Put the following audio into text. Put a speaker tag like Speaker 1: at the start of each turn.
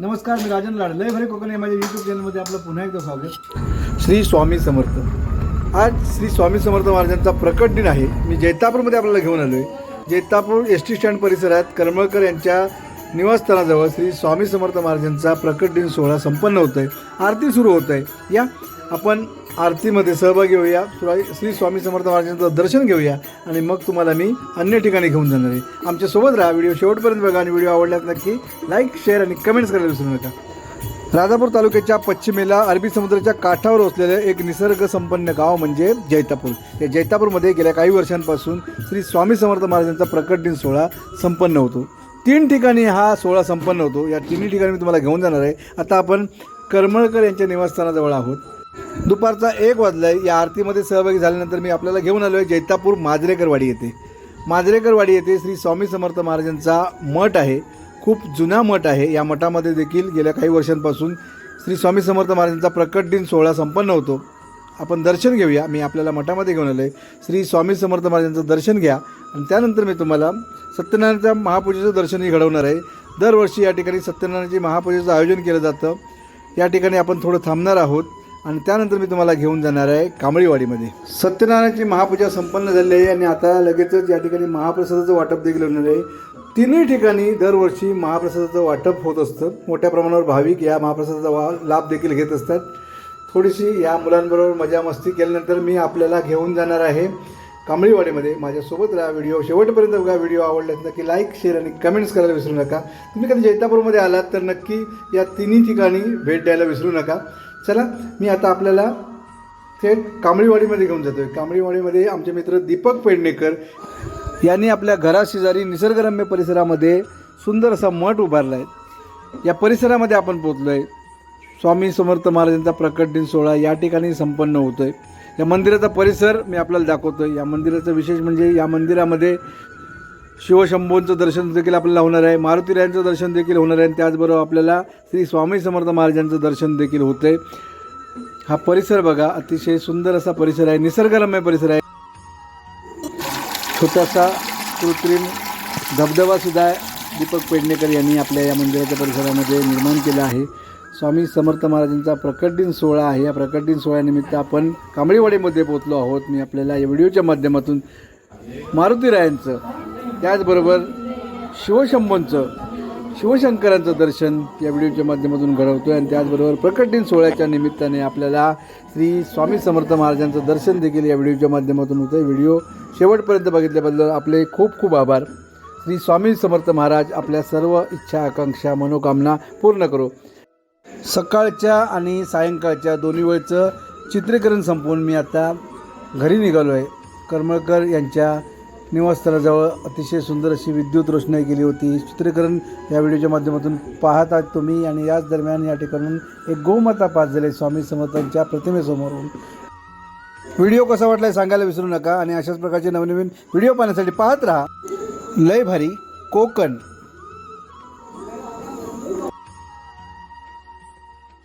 Speaker 1: नमस्कार मी राजन लाड. लय भरे कोकण या माझ्या यूट्यूब चॅनलमध्ये आपलं पुन्हा एकदा स्वागत. श्री स्वामी समर्थ. आज श्री स्वामी समर्थ महाराजांचा प्रकट दिन आहे. मी जैतापूरमध्ये आपल्याला घेऊन आलो आहे जैतापूर एस टी स्टँड परिसरात करमळकर यांच्या निवासस्थानाजवळ श्री स्वामी समर्थ महाराजांचा प्रकट दिन सोहळा संपन्न होत आहे आरती सुरू होत आहे या आपण आरतीमध्ये सहभागी होऊया. श्री- स्वामी समर्थ महाराजांचं दर्शन घेऊया. आणि मग तुम्हाला मी अन्य ठिकाणी घेऊन जाणार आहे. आमच्यासोबत राहा. व्हिडिओ शेवटपर्यंत बघा आणि व्हिडिओ आवडल्यास नक्की लाईक शेअर आणि कमेंट्स करायला विसरू नका. राजापूर तालुक्याच्या पश्चिमेला अरबी समुद्राच्या काठावर असलेलं एक निसर्गसंपन्न गाव म्हणजे जैतापूर. या जैतापूरमध्ये गेल्या काही वर्षांपासून श्री स्वामी समर्थ महाराजांचा प्रकट दिन सोहळा संपन्न होतो. तीन ठिकाणी हा सोहळा संपन्न होतो. या तिन्ही ठिकाणी मी तुम्हाला घेऊन जाणार आहे. आता आपण करमळकर यांच्या निवासस्थानाजवळ आहोत. दुपारचा एक वाजलाय. या आरतीमध्ये सहभागी झाल्यानंतर मी आपल्याला घेऊन आलो आहे जैतापूर माजरेकरवाडी येथे. माजरेकरवाडी येथे श्री स्वामी समर्थ महाराजांचा मठ आहे. खूप जुना मठ आहे. या मठामध्ये देखील गेल्या काही वर्षांपासून श्री स्वामी समर्थ महाराजांचा प्रकट दिन सोहळा संपन्न होतो. आपण दर्शन घेऊया. मी आपल्याला मठामध्ये घेऊन आलो आहे श्री स्वामी समर्थ महाराजांचं दर्शन घ्या. आणि त्यानंतर मी तुम्हाला सत्यनारायणच्या महापूजेचं दर्शनही घडवणार आहे. दरवर्षी या ठिकाणी सत्यनारायणाची महापूजेचं आयोजन केलं जातं. या ठिकाणी आपण थोडं थांबणार आहोत. आणि त्यानंतर मी तुम्हाला घेऊन जाणार आहे कांबळीवाडीमध्ये. सत्यनारायणची महापूजा संपन्न झाली आहे आणि आता लगेचच या ठिकाणी महाप्रसादाचं वाटप देखील होणार आहे. तिन्ही ठिकाणी दरवर्षी महाप्रसादाचं वाटप होत असतं. मोठ्या प्रमाणावर भाविक या महाप्रसादाचा वा लाभ देखील घेत असतात. थोडीशी या मुलांबरोबर मजा मस्ती केल्यानंतर मी आपल्याला घेऊन जाणार आहे. कांबळीवाडीमध्ये माझ्यासोबत राहा व्हिडिओ. शेवटपर्यंत बघा व्हिडिओ आवडल्यास नक्की लाईक शेअर आणि कमेंट्स करायला विसरू नका. तुम्ही कधी जैतापूरमध्ये आलात तर नक्की या तिन्ही ठिकाणी भेट द्यायला विसरू नका. चला मी आता आपल्याला थेट कांबळीवाडीमध्ये घेऊन जातो आहे कांबळीवाडीमध्ये आमचे मित्र दीपक पेडणेकर यांनी आपल्या घराशेजारी निसर्गरम्य परिसरामध्ये सुंदर असा मठ उभारला आहे या परिसरामध्ये आपण पोचलो आहे स्वामी समर्थ महाराजांचा प्रकट दिन सोहळा या ठिकाणी संपन्न होतो आहे या मंदिराचा परिसर मी आपल्याला दाखवतो आहे या मंदिराचं विशेष म्हणजे या मंदिरामध्ये शिवशंभूंचं दर्शन देखील आपल्याला होणार आहे. मारुतीरायांचं दर्शन देखील होणार आहे. आणि त्याचबरोबर आपल्याला श्री स्वामी समर्थ महाराजांचं दर्शन देखील होतं आहे हा परिसर बघा अतिशय सुंदर असा परिसर आहे. निसर्गरम्य परिसर आहे. छोटासा कृत्रिम धबधबासुद्धा दीपक पेडणेकर यांनी आपल्या या मंदिराच्या परिसरामध्ये निर्माण केला आहे. स्वामी समर्थ महाराजांचा प्रकट दिन सोहळा आहे. या प्रकट दिन सोहळ्यानिमित्त आपण कांबळीवाडीमध्ये पोहोचलो आहोत. मी आपल्याला या व्हिडिओच्या माध्यमातून मारुतीरायांचं त्याचबरोबर शिवशंभूंचं शिवशंकरांचं दर्शन या व्हिडिओच्या माध्यमातून घडवतो आहे आणि त्याचबरोबर प्रकट दिन सोहळ्याच्या निमित्ताने आपल्याला श्री स्वामी समर्थ महाराजांचं दर्शन देखील या व्हिडिओच्या माध्यमातून होतं व्हिडिओ शेवटपर्यंत बघितल्याबद्दल आपले खूप खूप आभार. श्री स्वामी समर्थ महाराज आपल्या सर्व इच्छा आकांक्षा मनोकामना पूर्ण करो. सकाळच्या आणि सायंकाळच्या दोन्ही वेळचं चित्रीकरण संपवून मी आता घरी निघालो आहे. करमळकर यांच्या निवासस्थानाजवळ अतिशय सुंदर अशी विद्युत रोषणाई केली होती. चित्रीकरण या व्हिडिओच्या माध्यमातून पाहत आहात तुम्ही आणि याच दरम्यान या ठिकाणून एक गोमाता पास झाले स्वामी समर्थांच्या प्रतिमेसमोरून. व्हिडिओ कसा वाटला सांगायला विसरू नका आणि अशाच प्रकारचे नवनवीन व्हिडिओ पाहण्यासाठी पाहत राहा. लय भारी कोकण.